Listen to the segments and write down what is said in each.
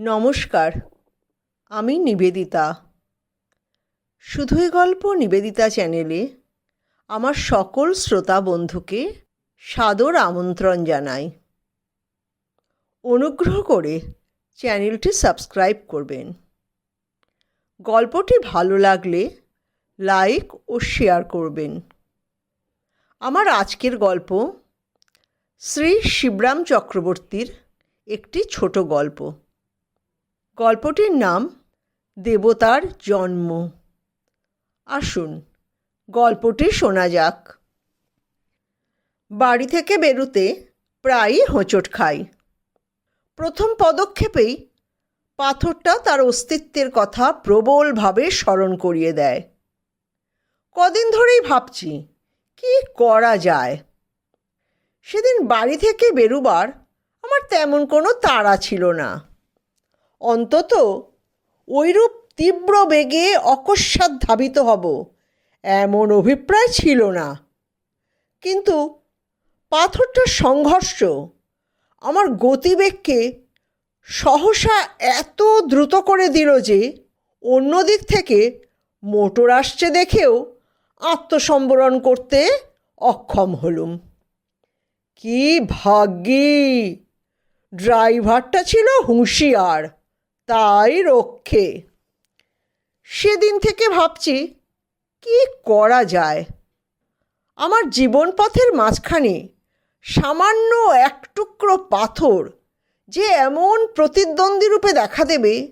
নমস্কার, আমি নিবেদিতা। শুধুই গল্প নিবেদিতা চ্যানেলে আমার সকল শ্রোতা বন্ধুকে সাদর আমন্ত্রণ জানাই। অনুগ্রহ করে চ্যানেলটি সাবস্ক্রাইব করবেন। গল্পটি ভালো লাগলে লাইক ও শেয়ার করবেন। আমার আজকের গল্প শ্রী শিবরাম চক্রবর্তীর একটি ছোট গল্প। গল্পটির নাম দেবতার জন্ম। আসুন, গল্পটি শোনা যাক। বাড়ি থেকে বেরুতে প্রায়ই হোঁচট খাই। প্রথম পদক্ষেপেই পাথরটা তার অস্তিত্বের কথা প্রবলভাবে স্মরণ করিয়ে দেয়। কদিন ধরেই ভাবছি, কি করা যায়? সেদিন বাড়ি থেকে বেরুবার আমার তেমন কোনো তাড়া ছিল না। অন্তত ওইরূপ তীব্র বেগে অকস্মাৎ ধাবিত হব, এমন অভিপ্রায় ছিল না। কিন্তু পাথরটার সংঘর্ষ আমার গতিবেগকে সহসা এত দ্রুত করে দিল যে অন্য দিক থেকে মোটর আসছে দেখেও আত্মসম্বরণ করতে অক্ষম হলুম। কি ভাগ্যি! ড্রাইভারটা ছিল হুঁশিয়ার। তাই রক্ষে। সেদিন থেকে ভাবছি, কি করা যায়? আমার জীবন পথের মাঝখানে সামান্য এক টুকরো পাথর যে এমন প্রতিদ্বন্দ্বী রূপে দেখা দেবে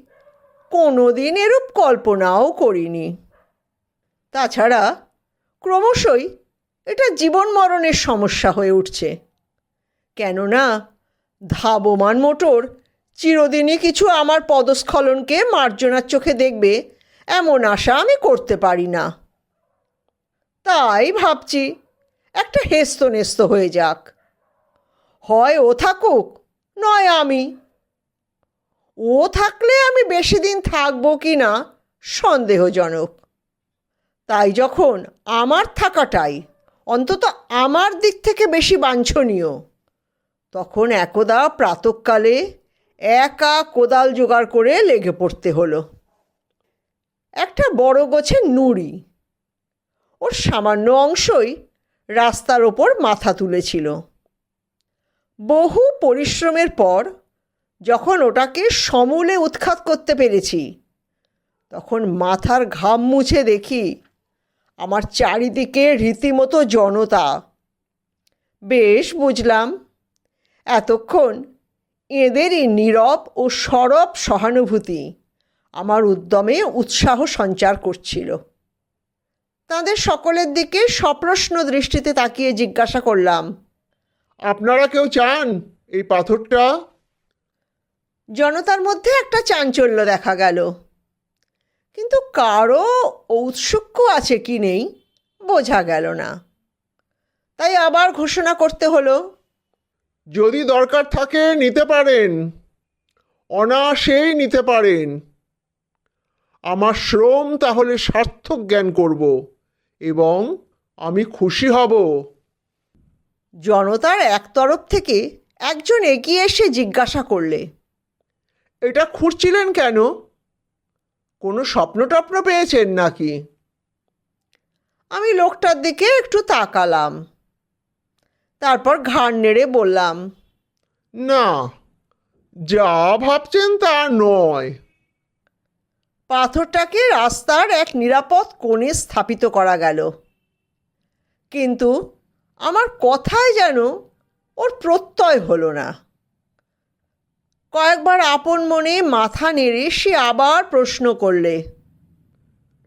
কোনো দিন এরূপ কল্পনাও করিনি। তাছাড়া ক্রমশই এটা জীবন মরণের সমস্যা হয়ে উঠছে। কেননা ধাবমান মোটর চিরদিনই কিছু আমার পদস্খলনকে মার্জনার চোখে দেখবে, এমন আশা আমি করতে পারি না। তাই ভাবছি, একটা হেস্ত নেস্ত হয়ে যাক। হয় ও থাকুক, নয় আমি। ও থাকলে আমি বেশি দিন থাকব কি না, সন্দেহজনক। তাই যখন আমার থাকাটাই, অন্তত আমার দিক থেকে বেশি বাঞ্ছনীয়, তখন একদা প্রাতকালে একা কোদাল জোগাড় করে লেগে পড়তে হলো। একটা বড় গোছের নুড়ি। ওর সামান্য অংশই রাস্তার ওপর মাথা তুলেছিল। বহু পরিশ্রমের পর যখন ওটাকে সমূলে উৎখাত করতে পেরেছি, তখন মাথার ঘাম মুছে দেখি আমার চারিদিকে রীতিমতো জনতা। বেশ বুঝলাম, এতক্ষণ এদেরই নীরব ও সরব সহানুভূতি আমার উদ্যমে উৎসাহ সঞ্চার করছিল। তাদের সকলের দিকে সপ্রশ্ন দৃষ্টিতে তাকিয়ে জিজ্ঞাসা করলাম, আপনারা কেউ চান এই পাথরটা? জনতার মধ্যে একটা চাঞ্চল্য দেখা গেল। কিন্তু কারও ঔৎসুক্য আছে কি নেই বোঝা গেল না। তাই আবার ঘোষণা করতে হলো যদি দরকার থাকে নিতে পারেন অনায়াসেই নিতে পারেন। আমার শ্রম তাহলে সার্থক জ্ঞান করব এবং আমি খুশি হব। জনতার এক তরফ থেকে একজন এগিয়ে এসে জিজ্ঞাসা করলে এটা খুঁড়ছিলেন কেন? কোনো স্বপ্ন টপ্ন পেয়েছেন নাকি? আমি লোকটার দিকে একটু তাকালাম। তারপর ঘাড় নেড়ে বললাম না যা ভাবছেন তা নয়। পাথরটাকে রাস্তার এক নিরাপদ কোণে স্থাপিত করা গেল। কিন্তু আমার কথায় যেন ওর প্রত্যয় হলো না। কয়েকবার আপন মনে মাথা নেড়ে সে আবার প্রশ্ন করলে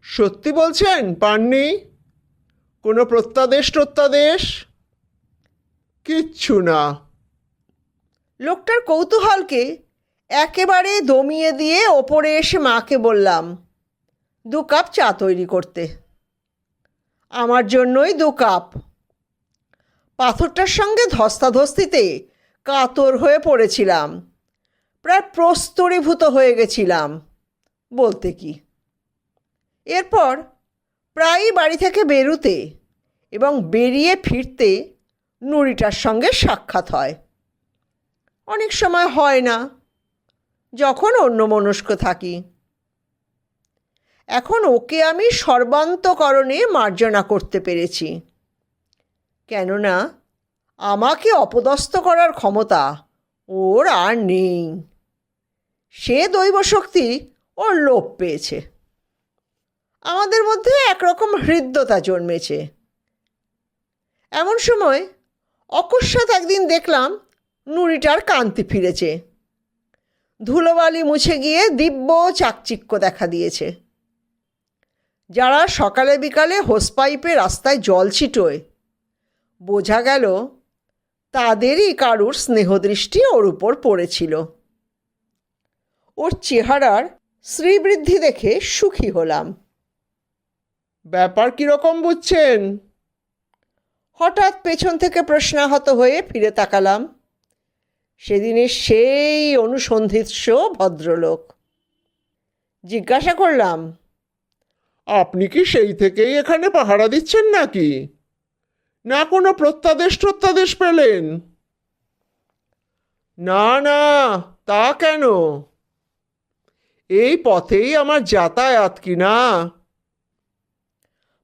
সত্যি বলছেন পাননি? কোনো প্রত্যাদেশ টত্যাদেশ কিচ্ছু না। লোকটার কৌতূহলকে একেবারে দমিয়ে দিয়ে ওপরে এসে মাকে বললাম, দু কাপ চা তৈরি করতে। আমার জন্যই দু কাপ। পাথরটার সঙ্গে ধস্তাধস্তিতে কাতর হয়ে পড়েছিলাম। প্রায় প্রস্তরীভূত হয়ে গেছিলাম, বলতে কি। এরপর প্রায়ই বাড়ি থেকে বেরুতে এবং বেরিয়ে ফিরতে নুড়িটার সঙ্গে সাক্ষাৎ হয়। অনেক সময় হয় না, যখন অন্যমনস্ক থাকি। এখন ওকে আমি সর্বান্তকরণে মার্জনা করতে পেরেছি। কেননা, আমাকে অপদস্থ করার ক্ষমতা ওর আর নেই। সে দৈব শক্তি ওর লোপ পেয়েছে। আমাদের মধ্যে একরকম হৃদ্যতা জন্মেছে। এমন সময় অকস্মাৎ একদিন দেখলাম নুড়িটার কান্তি ফিরেছে। ধুলোবালি মুছে গিয়ে দিব্য চাকচিক্য দেখা দিয়েছে। যারা সকালে বিকালে হোস পাইপে রাস্তায় জল ছিটোয়, বোঝা গেল তাদেরই কারুর স্নেহদৃষ্টি ওর উপর পড়েছিল। ওর চেহারার শ্রীবৃদ্ধি দেখে সুখী হলাম। ব্যাপার কীরকম বুঝছেন? হঠাৎ পেছন থেকে প্রশ্নাহত হয়ে ফিরে তাকালাম। সেদিনের সেই অনুসন্ধিৎস ভদ্রলোক। জিজ্ঞাসা করলাম আপনি কি সেই থেকেই এখানে পাহারা দিচ্ছেন নাকি? না কোনো প্রত্যাদেশ টত্যাদেশ পেলেন? না না তা কেন? এই পথেই আমার যাতায়াত কি না?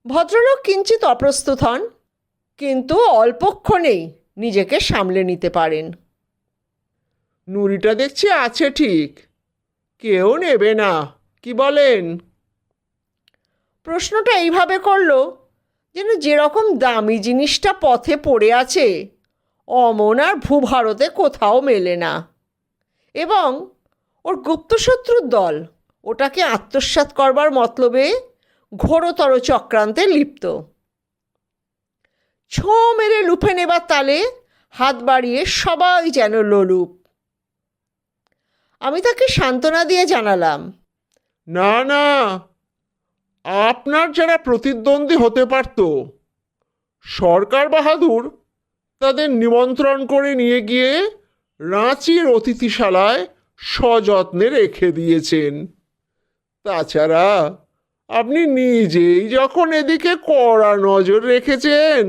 ভদ্রলোক কিঞ্চিত অপ্রস্তুত হন। কিন্তু অল্পক্ষণেই নিজেকে সামলে নিতে পারেন। নুরিটা দেখছি আছে ঠিক। কেউ নেবে না, কি বলেন? প্রশ্নটা এইভাবে করল যেন যেরকম দামি জিনিসটা পথে পড়ে আছে, অমন আর ভূভারতে কোথাও মেলে না। এবং ওর গুপ্তশত্রুর দল ওটাকে আত্মসাৎ করবার মতলবে ঘোরতর চক্রান্তে লিপ্ত। ছো মেরে লুফে নেবার তালে, হাত বাড়িয়ে সবাই যেন লোলুপ। আমি তাকে সান্ত্বনা দিয়ে জানালাম। না না, আপনার যারা প্রতিদ্বন্দ্বী হতে পারত, সরকার বাহাদুর তাদের নিমন্ত্রণ করে নিয়ে গিয়ে রাঁচির অতিথিশালায় সযত্নে রেখে দিয়েছেন। তাছাড়া আপনি নিজেই যখন এদিকে কড়া নজর রেখেছেন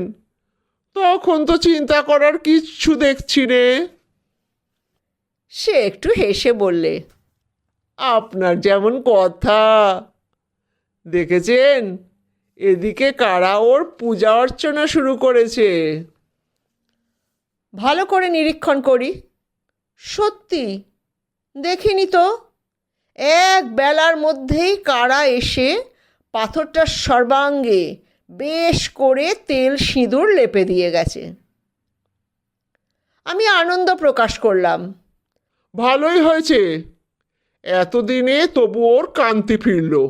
তখন তো চিন্তা করার কিচ্ছু দেখছি রে। সে একটু হেসে বললে আপনার যেমন কথা। দেখেছেন? এদিকে কারা ওর পূজা অর্চনা শুরু করেছে? ভালো করে নিরীক্ষণ করি। সত্যি? দেখিনি তো। এক বেলার মধ্যেই কারা এসে পাথরটার সর্বাঙ্গে বেশ করে তেল সিঁদুর লেপে দিয়ে গেছে। আমি আনন্দ প্রকাশ করলাম। ভালোই হয়েছে। এতদিনে তবু ওর কান্তি ফিরল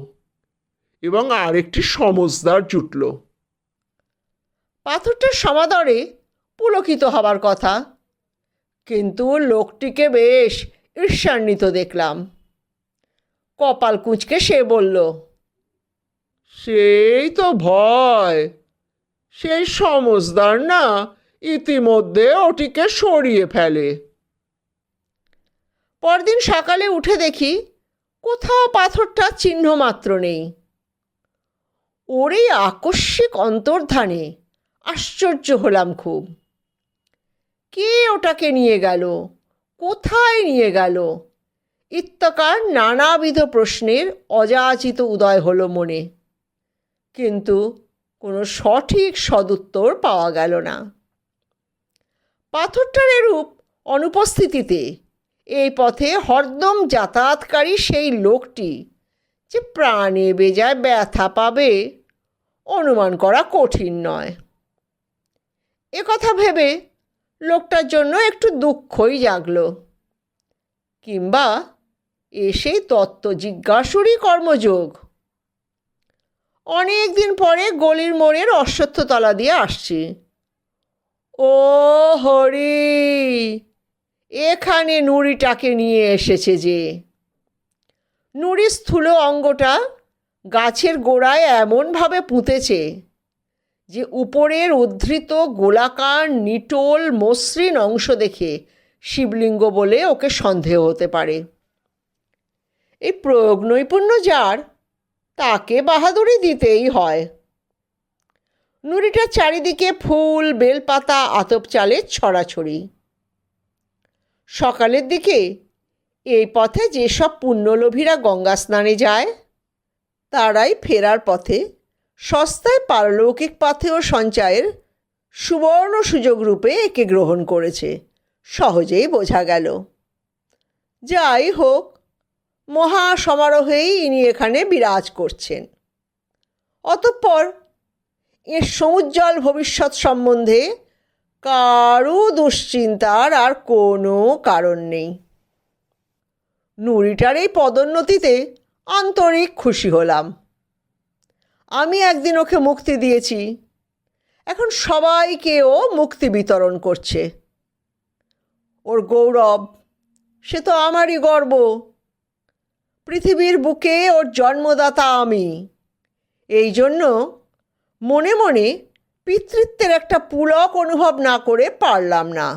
এবং আরেকটি সমজদার জুটল। পাথরটার সমাদরে পুলকিত হবার কথা কিন্তু লোকটিকে বেশ ঈর্ষান্বিত দেখলাম। কপাল কুঁচকে সে বলল সেই তো ভয়। সেই সমজদার না ইতিমধ্যে ওটিকে সরিয়ে ফেলে। পরদিন সকালে উঠে দেখি কোথাও পাথরটা চিহ্ন মাত্র নেই। ওর এই আকস্মিক অন্তর্ধানে আশ্চর্য হলাম খুব। কে ওটাকে নিয়ে গেল? কোথায় নিয়ে গেল? ইত্যাকার নানাবিধ প্রশ্নের অযাচিত উদয় হলো মনে। কিন্তু কোনো সঠিক সদুত্তর পাওয়া গেল না। পাথরটার এরূপ অনুপস্থিতিতে এই পথে হরদম যাতায়াতকারী সেই লোকটি যে প্রাণে বেজায় ব্যথা পাবে, অনুমান করা কঠিন নয়। এ কথা ভেবে লোকটার জন্য একটু দুঃখই জাগলো, কিংবা এসেই তত্ত্ব জিজ্ঞাসুরই কর্মযোগ অনেক দিন পরে গলির মোড়ের অশ্বত্থতলা দিয়ে আসছি। ও হরি, এখানে নুড়িটাকে নিয়ে এসেছে যে। নুড়ি স্থূল অঙ্গটা গাছের গোড়ায় এমনভাবে পুঁতেছে যে উপরের উদ্ধৃত গোলাকার নিটোল মসৃণ অংশ দেখে শিবলিঙ্গ বলে ওকে সন্দেহ হতে পারে। এই প্রয়োগ নৈপুণ্য যার তাকে বাহাদুরি দিতেই হয়। নুড়িটার চারিদিকে ফুল, বেলপাতা, আতপ চালের ছড়াছড়ি। সকালের দিকে এই পথে যেসব পুণ্যলোভীরা গঙ্গা স্নানে যায়, তারাই ফেরার পথে সস্তায় পারলৌকিক পাথেয় সঞ্চয়ের সুবর্ণ সুযোগ রূপে একে গ্রহণ করেছে। সহজেই বোঝা গেল। যাই হোক মহা সমারোহেই ইনি এখানে বিরাজ করছেন। অতঃপর এর সমুজ্জ্বল ভবিষ্যৎ সম্বন্ধে কারও দুশ্চিন্তার আর কোনো কারণ নেই। নুরিটার এই পদোন্নতিতে আন্তরিক খুশি হলাম। আমি একদিন ওকে মুক্তি দিয়েছি। এখন সবাইকে ও মুক্তি বিতরণ করছে। ওর গৌরব, সে তো আমারই গর্ব। পৃথিবীর বুকে ওর জন্মদাতা আমি। এই জন্য মনে মনে পিতৃত্বের একটা পুলক অনুভব না করে পারলাম না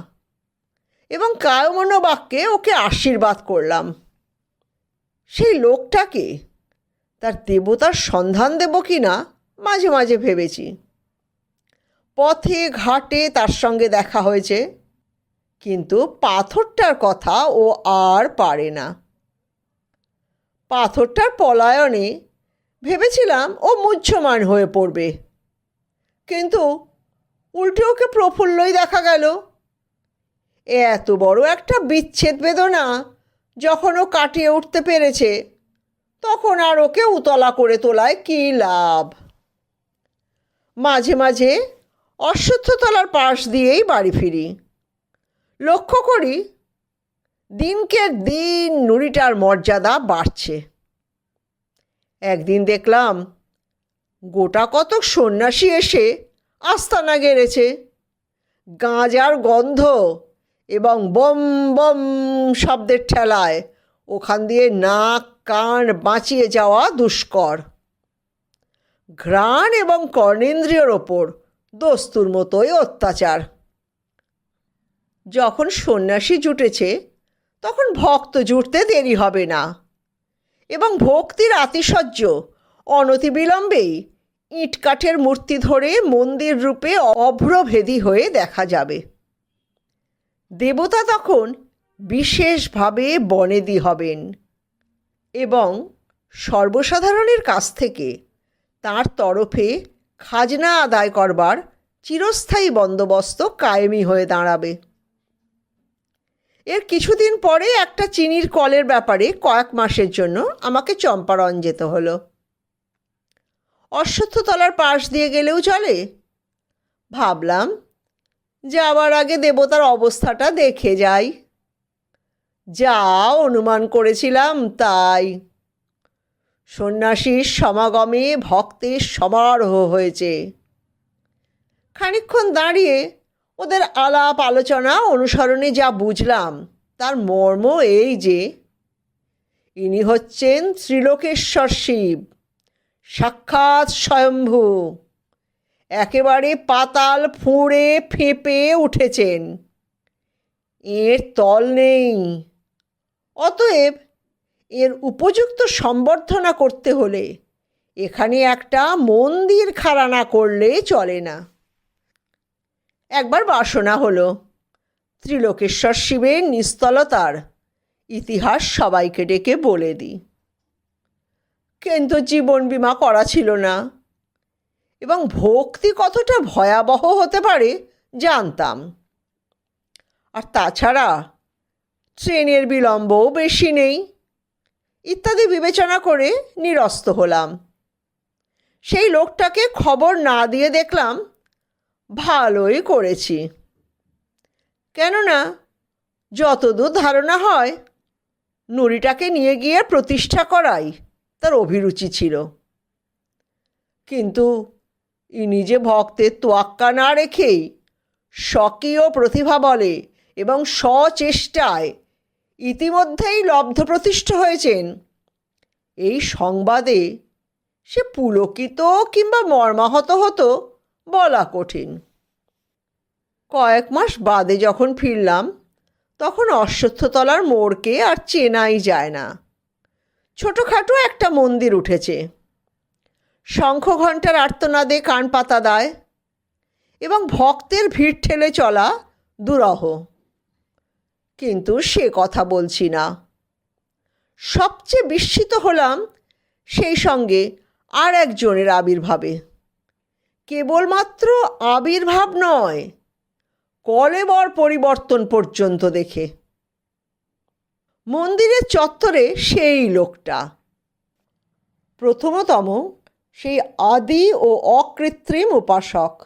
এবং কায়মনোবাক্যে ওকে আশীর্বাদ করলাম। সেই লোকটাকে তার দেবতার সন্ধান দেব কি না মাঝে মাঝে ভেবেছি। পথে ঘাটে তার সঙ্গে দেখা হয়েছে, কিন্তু পাথরটার কথা ও আর পারে না। পাথরটার পলায়নে ভেবেছিলাম ও মুহ্যমান হয়ে পড়বে। কিন্তু উল্টে ওকে প্রফুল্লই দেখা গেল। এত বড় একটা বিচ্ছেদ বেদনা যখন ও কাটিয়ে উঠতে পেরেছে, তখন আর ওকে উতলা করে তোলায় কী লাভ? মাঝে মাঝে অশ্বত্থতলার পাশ দিয়েই বাড়ি ফিরি। লক্ষ্য করি দিনকে দিন নুড়িটার মর্যাদা বাড়ছে। একদিন দেখলাম গোটা কতক সন্ন্যাসী এসে আস্তানা গেড়েছে। গাঁজার গন্ধ এবং বম বম শব্দের ঠেলায় ওখান দিয়ে নাক, কান বাঁচিয়ে যাওয়া দুষ্কর। ঘ্রাণ এবং কর্ণেন্দ্রিয়র ওপর দস্তুর মতোই অত্যাচার। যখন সন্ন্যাসী জুটেছে তখন ভক্ত জুটতে দেরি হবে না। এবং ভক্তির আতিশয্য অনতিবিলম্বেই ইটকাঠের মূর্তি ধরে মন্দির রূপে অভ্রভেদী হয়ে দেখা যাবে। দেবতা তখন বিশেষভাবে বনেদি হবেন এবং সর্বসাধারণের কাছ থেকে তার তরফে খাজনা আদায় করবার চিরস্থায়ী বন্দোবস্ত কায়েমি হয়ে দাঁড়াবে। এর কিছুদিন পরে একটা চিনির কলের ব্যাপারে কয়েক মাসের জন্য আমাকে চম্পারণ যেতে হলো। অশ্বত্থতলার পাশ দিয়ে গেলেও চলে। ভাবলাম, যাওয়ার আগে দেবতার অবস্থাটা দেখে যাই। যা অনুমান করেছিলাম তাই। সন্ন্যাসীর সমাগমে ভক্তের সমারোহ হয়েছে। খানিক্ষণ দাঁড়িয়ে ওদের আলাপ, আলোচনা, অনুসরণে যা বুঝলাম, তার মর্ম এই যে, ইনি হচ্ছেন ত্রিলোকেশ্বর শিব, সাক্ষাৎ স্বয়ম্ভু। একেবারে পাতাল ফুঁড়ে ফেঁপে উঠেছেন। এর তল নেই। অতএব এর উপযুক্ত সম্বর্ধনা করতে হলে এখানে একটা মন্দির খাড়া না করলে চলে না। একবার বাসনা হলো। ত্রিলোকেশ্বর শিবের নিস্তলতার ইতিহাস সবাইকে ডেকে বলে দিই কিন্তু জীবন বিমা করা ছিল না। এবং ভক্তি কতটা ভয়াবহ হতে পারে জানতাম। আর তাছাড়া ট্রেনের বিলম্বও বেশি নেই। ইত্যাদি বিবেচনা করে নিরস্ত হলাম। সেই লোকটাকে খবর না দিয়ে দেখলাম ভালোই করেছি। কেননা, যতদূর ধারণা হয় নুড়িটাকে নিয়ে গিয়ে প্রতিষ্ঠা করাই তার অভিরুচি ছিল। কিন্তু ইনি যে ভক্তের তোয়াক্কা না রেখেই স্বকীয় প্রতিভা বলে এবং স্বচেষ্টায় ইতিমধ্যেই লব্ধ প্রতিষ্ঠা হয়েছেন, এই সংবাদে সে পুলকিত কিংবা মর্মাহত হতো বলা কঠিন। কয়েক মাস বাদে যখন ফিরলাম, তখন অশ্বত্থতলার মোড়কে আর চেনাই যায় না। ছোটোখাটো একটা মন্দির উঠেছে। শঙ্খ ঘণ্টার আর্তনাদে কান পাতা দেয় এবং ভক্তের ভিড় ঠেলে চলা দুরহ। কিন্তু সে কথা বলছি না। সবচেয়ে বিস্মিত হলাম সেই সঙ্গে আর একজনের আবির্ভাবে। কেবলমাত্র আবির্ভাব নয় কলেবর পরিবর্তন পর্যন্ত দেখে। মন্দিরের চত্বরে সেই লোকটা। প্রথমতম সেই আদি ও অকৃত্রিম উপাসক।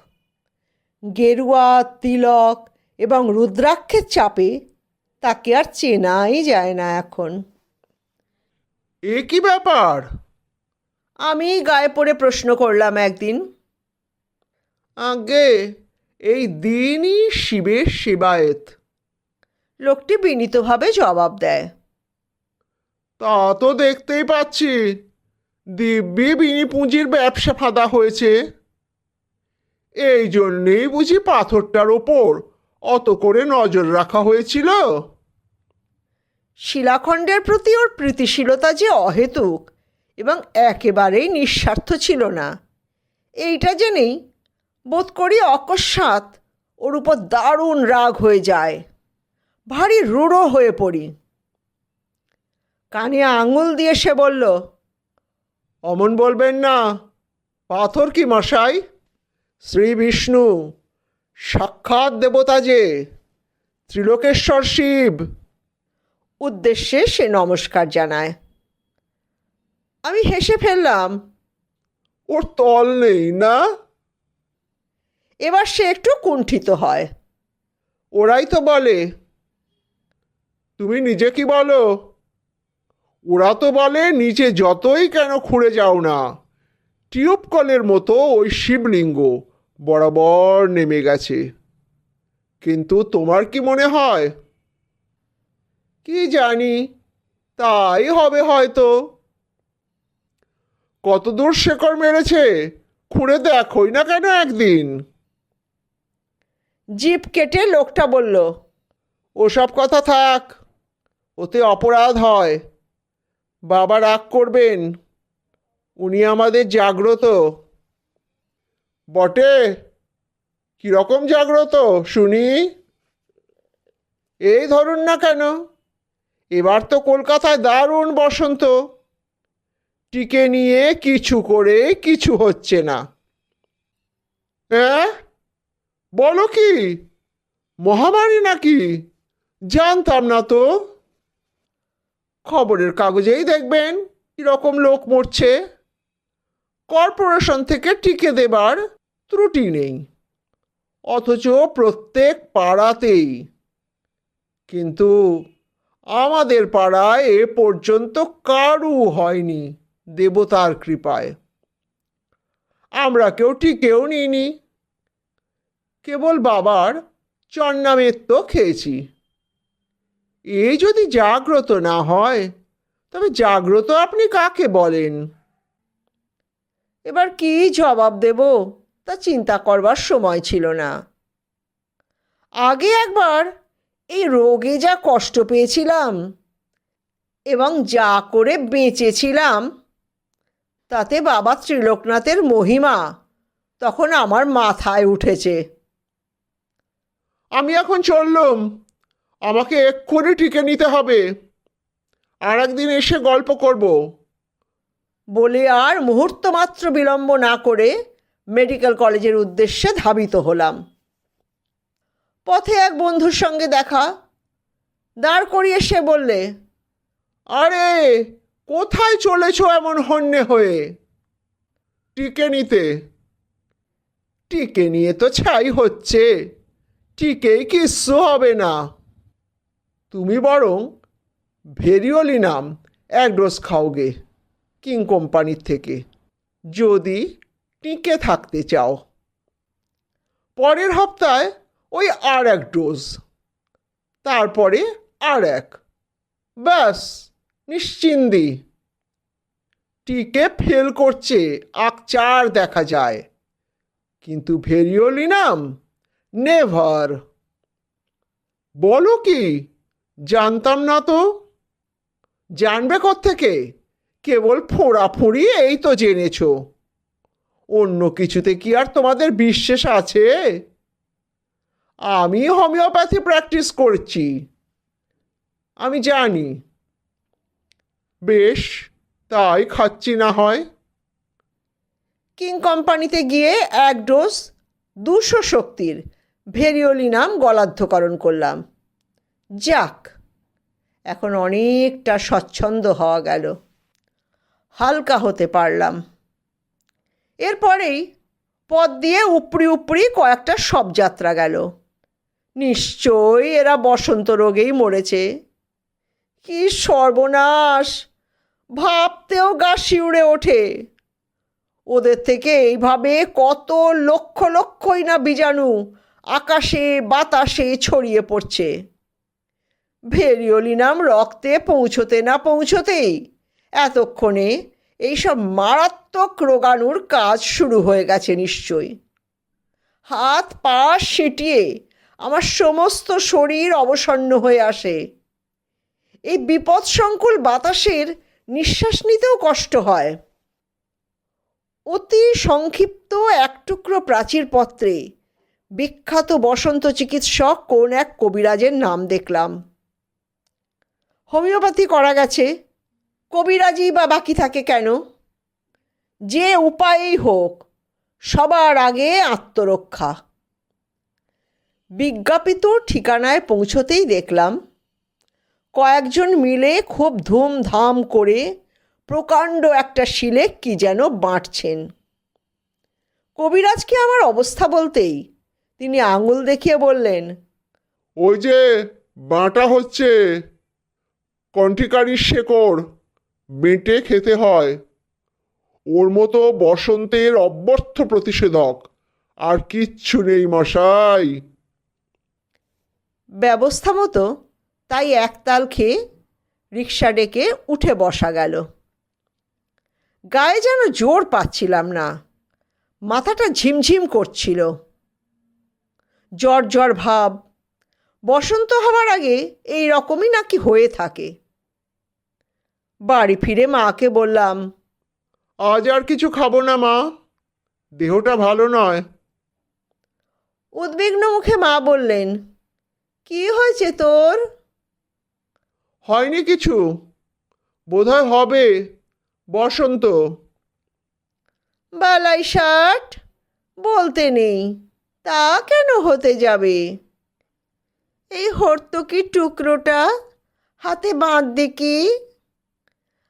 গেরুয়া তিলক এবং রুদ্রাক্ষের চাপে তাকে আর চেনাই যায় না এখন। এ কি ব্যাপার? আমি গায়ে পড়ে প্রশ্ন করলাম একদিন। আগে এই দিনই শিবের সেবায়েত। লোকটি বিনীতভাবে জবাব দেয়। তা তো দেখতেই পাচ্ছি। দিব্যি বিনি পুঁজির ব্যবসা ফাঁদা হয়েছে। এই জন্যেই বুঝি পাথরটার ওপর অত করে নজর রাখা হয়েছিল। শিলাখণ্ডের প্রতি ওর প্রীতিশীলতা যে অহেতুক এবং একেবারেই নিঃস্বার্থ ছিল না। এইটা জেনেই বোধ করি অকস্মাৎ ওর উপর দারুণ রাগ হয়ে যায়। ভারী রূঢ় হয়ে পড়ি। কানে আঙুল দিয়ে সে বলল অমন বলবেন না পাথর কি মশাই? শ্রী বিষ্ণু সাক্ষাৎ দেবতা যে ত্রিলোকেশ্বর শিব। উদ্দেশ্যে সে নমস্কার জানায়। আমি হেসে ফেললাম ওর তল নেই না? এবার সে একটু কুণ্ঠিত হয়। ওরাই তো বলে, তুমি নিজে কি বলো? ওরা তো বলে নিচে যতই কেন খুঁড়ে যাও না। টিউব কলের মতো ওই শিবলিঙ্গ বরাবর নেমে গেছে। কিন্তু তোমার কি মনে হয়? কি জানি, তাই হবে হয়তো। কত দূর শেকড় মেরেছে, খুঁড়ে দেখোই না কেন একদিন? জিপ কেটে লোকটা বলল, ওসব কথা থাক, ওতে অপরাধ হয়। বাবা রাগ করবেন, উনি আমাদের জাগ্রত। বটে, কীরকম জাগ্রত শুনি? এই ধরুন না কেন, এবার তো কলকাতায় দারুণ বসন্ত। টিকে নিয়ে কিছু করে কিছু হচ্ছে না। হ্যাঁ? বলো কি? মহামারী নাকি? জানতাম না তো। খবরের কাগজেই দেখবেন কীরকম লোক মরছে। কর্পোরেশন থেকে টিকে দেবার ত্রুটি নেই। অথচ প্রত্যেক পাড়াতেই। কিন্তু আমাদের পাড়ায় এ পর্যন্ত কারু হয়নি দেবতার কৃপায়। আমরা কেউ টিকেও নিইনি। কেবল বাবার চন্নামের খেয়েছি। এই যদি জাগ্রত না হয়, তবে জাগ্রত আপনি কাকে বলেন? এবার কি জবাব দেব, তা চিন্তা করবার সময় ছিল না। আগে একবার এই রোগে যা কষ্ট পেয়েছিলাম এবং যা করে বেঁচেছিলাম, তাতে বাবা ত্রিলোকনাথের মহিমা তখন আমার মাথায় উঠেছে। আমি এখন চললুম। আমাকে এক্ষুনি টিকে নিতে হবে। আর একদিন এসে গল্প করব। বলে আর মুহূর্ত মাত্র বিলম্ব না করে মেডিকেল কলেজের উদ্দেশ্যে ধাবিত হলাম। পথে এক বন্ধুর সঙ্গে দেখা। দাঁড় করিয়ে সে বললে আরে কোথায় চলেছ এমন হন্যে হয়ে? টিকে নিতে। টিকে নিয়ে তো ছাই হচ্ছে। টিকেই কিচ্ছু হবে না। তুমি বরং ভেরিওলি নাম এক ডোজ খাওগে কিং কোম্পানির থেকে, যদি টিকে থাকতে চাও। পরের হপ্তায় ওই আর এক ডোজ, তারপরে আর এক। ব্যাস নিশ্চিন্দি টিকে ফেল করছে আকচার দেখা যায়। কিন্তু ভেরিওলিনাম নেভার। বলো কি? জানতাম না তো। জানবে থেকে কেবল ফোঁড়াফুঁড়ি এই তো জেনেছ। অন্য কিছুতে কি আর তোমাদের বিশ্বাস আছে? আমি হোমিওপ্যাথি প্র্যাকটিস করছি। আমি জানি। বেশ, তাই খাচ্ছি না হয়। কিং কোম্পানিতে গিয়ে এক ডোজ দুশো শক্তির ভেরিওলিনাম গলাধ্যকরণ করলাম। যাক, এখন অনেকটা স্বচ্ছন্দ হওয়া গেল। হালকা হতে পারলাম। এরপরেই পথ দিয়ে উপড়ি উপড়ি কয়েকটা সব যাত্রা গেল। নিশ্চয়ই এরা বসন্ত রোগেই মরেছে। কি সর্বনাশ! ভাবতেও গা শিউড়ে ওঠে। ওদের থেকে এইভাবে কত লক্ষ লক্ষই না বীজাণু আকাশে, বাতাসে ছড়িয়ে পড়ছে। ভেরিওলিনাম রক্তে পৌঁছতে না পৌঁছতেই এতক্ষণে এইসব মারাত্মক রোগাণুর কাজ শুরু হয়ে গেছে নিশ্চয়ই। হাত, পা সেটিয়ে আমার সমস্ত শরীর অবসন্ন হয়ে আসে। এই বিপদসংকুল বাতাসের নিঃশ্বাস নিতেও কষ্ট হয়। অতি সংক্ষিপ্ত এক টুকরো প্রাচীর পত্রে বিখ্যাত বসন্ত চিকিৎসক কোন এক কবিরাজের নাম দেখলাম। হোমিওপ্যাথি করা গেছে। কবিরাজই বা বাকি থাকে কেন? যে উপায়েই হোক, সবার আগে আত্মরক্ষা। বিজ্ঞাপিত ঠিকানায় পৌঁছতেই দেখলাম, কয়েকজন মিলে খুব ধুমধাম করে প্রকাণ্ড একটা শিলে কি যেন বাঁটছেন। কবিরাজকে আমার অবস্থা বলতেই তিনি আঙুল দেখিয়ে বললেন ওই যে বাঁটা হচ্ছে কণ্ঠিকারীর শেকড় বেঁটে খেতে হয়। ওর মতো বসন্তের অব্যর্থ প্রতিষেধক আর কিচ্ছু নেই মশাই। ব্যবস্থা মতো তাই একতাল খেয়ে রিক্সা ডেকে উঠে বসা গেল। গায়ে যেন জোর পাচ্ছিলাম না মাথাটা ঝিমঝিম করছিল। জ্বর জ্বর ভাব। বসন্ত হওয়ার আগে এই রকমই নাকি হয়ে থাকে। বাড়ি ফিরে মাকে বললাম আজ আর কিছু খাব না মা। দেহটা ভালো নয়। উদ্বিগ্ন মুখে মা বললেন কি হয়েছে তোর? হয়নি কিছু। বোধহয় হবে বসন্ত। বালাই ষাট বলতে নেই। তা কেন হতে যাবে? এই হর্তকির টুকরোটা হাতে বাঁধ দেখি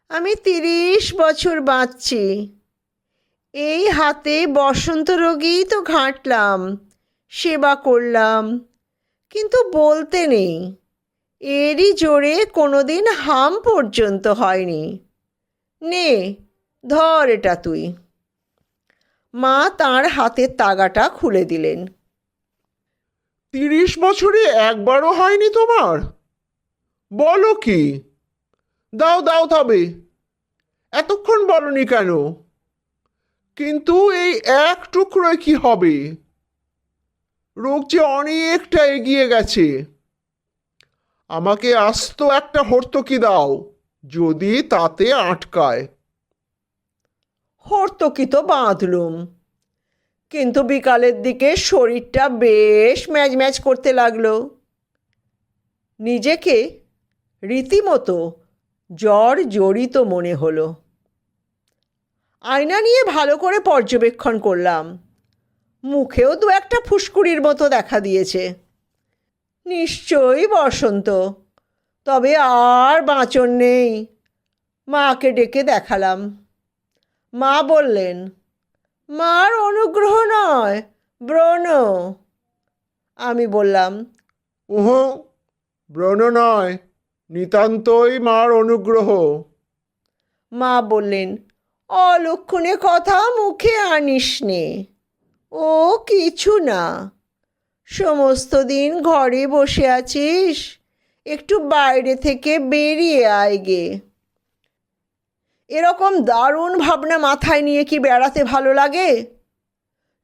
আমি তিরিশ বছর বাঁচছি। এই হাতে বসন্ত রোগেই তো ঘাঁটলাম, সেবা করলাম, কিন্তু বলতে নেই। এরই জোরে কোনোদিন হাম পর্যন্ত হয়নি। নে, ধর এটা তুই। মা তার হাতের তাগাটা খুলে দিলেন। তিরিশ বছরে একবারও হয়নি তোমার? বলো কি? দাও দাও তবে। এতক্ষণ বলনি কেন? কিন্তু এই এক টুকরোয় কি হবে? রোগ যে অনেকটা এগিয়ে গেছে। আমাকে আস্ত একটা হর্তকি দাও, যদি তাতে আটকায়। হর্তকি তো বাঁধলুম কিন্তু বিকালের দিকে শরীরটা বেশ ম্যাজ ম্যাজ করতে লাগল। নিজেকে রীতিমতো জ্বর জড়িত মনে হলো। আয়না নিয়ে ভালো করে পর্যবেক্ষণ করলাম। মুখেও দু একটা ফুসকুড়ির মতো দেখা দিয়েছে। নিশ্চয়ই বসন্ত, তবে আর বাঁচন নেই। মাকে ডেকে দেখালাম। মা বললেন মার অনুগ্রহ নয় ব্রণ। আমি বললাম উহ ব্রণ নয় নিতান্তই মার অনুগ্রহ। মা বললেন অলক্ষণে কথা মুখে আনিস নে ও কিছু না। সমস্ত দিন ঘরে বসে আছিস একটু বাইরে থেকে বেরিয়ে আয় গে। এরকম দারুণ ভাবনা মাথায় নিয়ে কি বেড়াতে ভালো লাগে?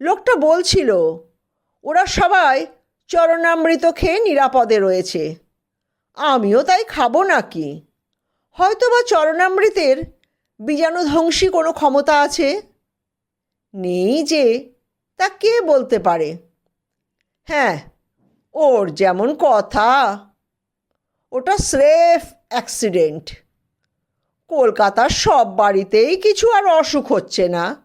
লোকটা বলছিল, ওরা সবাই চরণামৃত খেয়ে নিরাপদে রয়েছে। আমিও তাই খাব নাকি? হয়তো বা চরণামৃতের বীজাণুধ্বংসী কোনো ক্ষমতা আছে? নেই যে, তা কে বলতে পারে? হ্যাঁ ওর যেমন কথা। ওটা স্রেফ অ্যাক্সিডেন্ট। কলকাতার সব বাড়িতেই কিছু আর অসুখ হচ্ছে না।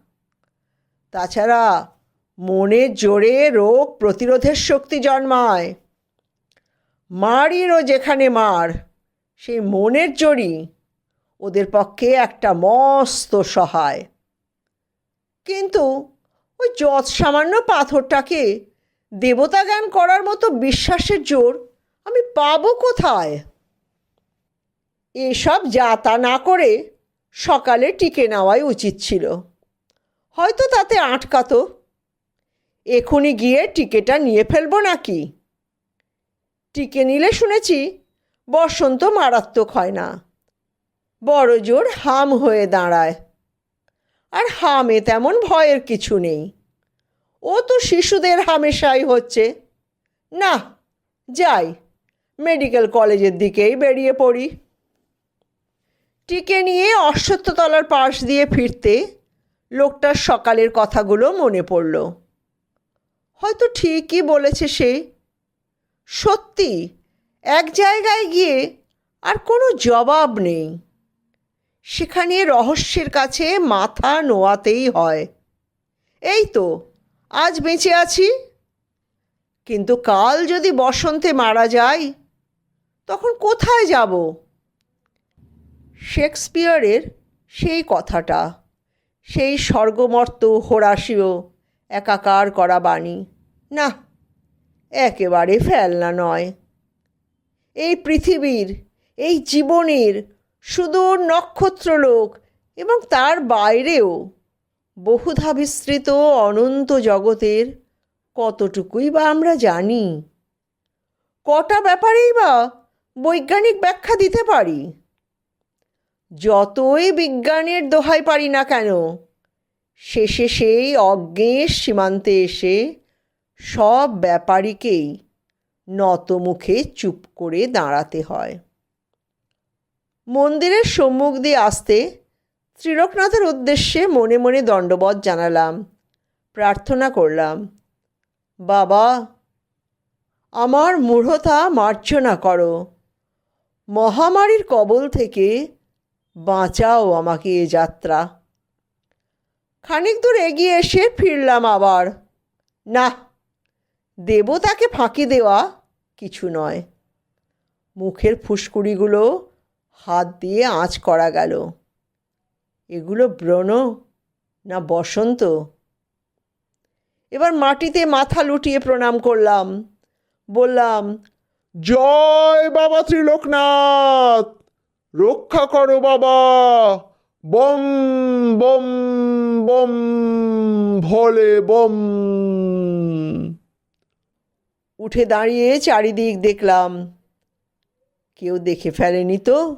তাছাড়া মনের জোরে রোগ প্রতিরোধের শক্তি জন্মায়। মারিরও যেখানে মার সেই মনের জোরই ওদের পক্ষে একটা মস্ত সহায়। কিন্তু ওই যৎ সামান্য পাথরটাকে দেবতা জ্ঞান করার মতো বিশ্বাসের জোর আমি পাবো কোথায়? এসব যা তা না করে সকালে টিকে নেওয়াই উচিত ছিল। হয়তো তাতে আটকাতো। এখনই গিয়ে টিকেটা নিয়ে ফেলব নাকি? টিকে নিলে শুনেছি বসন্ত মারাত্মক হয় না। বড় জোর হাম হয়ে দাঁড়ায়। আর হামে তেমন ভয়ের কিছু নেই। ও তো শিশুদের হামেশাই হচ্ছে। না, যাই, মেডিকেল কলেজের দিকেই বেরিয়ে পড়ি। টিকে নিয়ে অশ্বত্থতলার পাশ দিয়ে ফিরতে লোকটার সকালের কথাগুলো মনে পড়ল। হয়তো ঠিকই বলেছে সে, সত্যি এক জায়গায় গিয়ে আর কোনো জবাব নেই। সেখানে রহস্যের কাছে মাথা নোয়াতেই হয়। এই তো, আজ বেঁচে আছি। কিন্তু কাল যদি বসন্তে মারা যাই, তখন কোথায় যাব? শেক্সপিয়ারের সেই কথাটা, সেই স্বর্গমর্ত হোরাসীয় একাকার করা বাণী। না, একেবারে ফেলনা নয়। এই পৃথিবীর, এই জীবনের সুদূর নক্ষত্রলোক এবং তার বাইরেও বহুধা বিস্তৃত অনন্ত জগতের কতটুকুই বা আমরা জানি? কটা ব্যাপারেই বা বৈজ্ঞানিক ব্যাখ্যা দিতে পারি? যতই বিজ্ঞানের দোহাই পারি না কেন, শেষে সেই অজ্ঞের সীমান্তে এসে সব ব্যাপারীকেই নতমুখে চুপ করে দাঁড়াতে হয়। মন্দিরের সম্মুখ দিয়ে আসতে ত্রিলোকনাথের উদ্দেশ্যে মনে মনে দণ্ডবধ জানালাম, প্রার্থনা করলাম, বাবা, আমার মূঢ়তা মার্জনা করো। মহামারীর কবল থেকে বাঁচাও আমাকে এ যাত্রা। খানিক দূর এগিয়ে এসে ফিরলাম আবার। না দেবতাকে ফাঁকি দেওয়া কিছু নয়। মুখের ফুসকুড়িগুলো হাত দিয়ে আঁচ করা গেল। এগুলো ব্রণ না বসন্ত? এবার মাটিতে মাথা লুটিয়ে প্রণাম করলাম। বললাম, জয় বাবা ত্রিলোকনাথ! রক্ষা করো বাবা। বম বম বম, ভোলে বম। উঠে দাঁড়িয়ে চারিদিক দেখলাম। কেউ দেখে ফেলেনি তো।